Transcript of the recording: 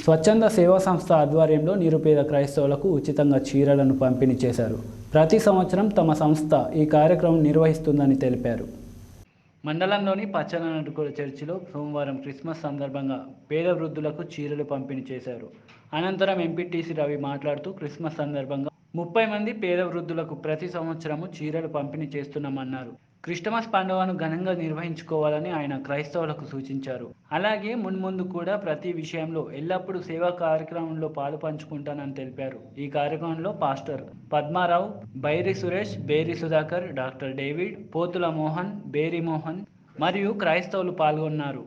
స్వచ్ఛంద సేవా సంస్థ ఆధ్వర్యంలో నిరుపేద క్రైస్తవులకు ఉచితంగా చీరలను పంపిణీ చేశారు. ప్రతి సంవత్సరం తమ సంస్థ ఈ కార్యక్రమం నిర్వహిస్తుందని తెలిపారు. మండలంలోని పచ్చనటుకుల చర్చిలో సోమవారం క్రిస్మస్ సందర్భంగా పేద వృద్ధులకు చీరలు పంపిణీ చేశారు. అనంతరం ఎంపీటీసీ రవి మాట్లాడుతూ క్రిస్మస్ సందర్భంగా ముప్పై మంది పేద వృద్ధులకు ప్రతి సంవత్సరము చీరలు పంపిణీ చేస్తున్నామన్నారు. క్రిస్టమస్ పండుగను ఘనంగా నిర్వహించుకోవాలని ఆయన క్రైస్తవులకు సూచించారు. అలాగే మున్ముందు కూడా ప్రతి విషయంలో ఎల్లప్పుడూ సేవా కార్యక్రమంలో పాలు పంచుకుంటానని తెలిపారు. ఈ కార్యక్రమంలో pastor Padmarao Bairi Suresh Beri Sudhakar doctor David Pothula Mohan Beri Mohan మరియు క్రైస్తవులు పాల్గొన్నారు.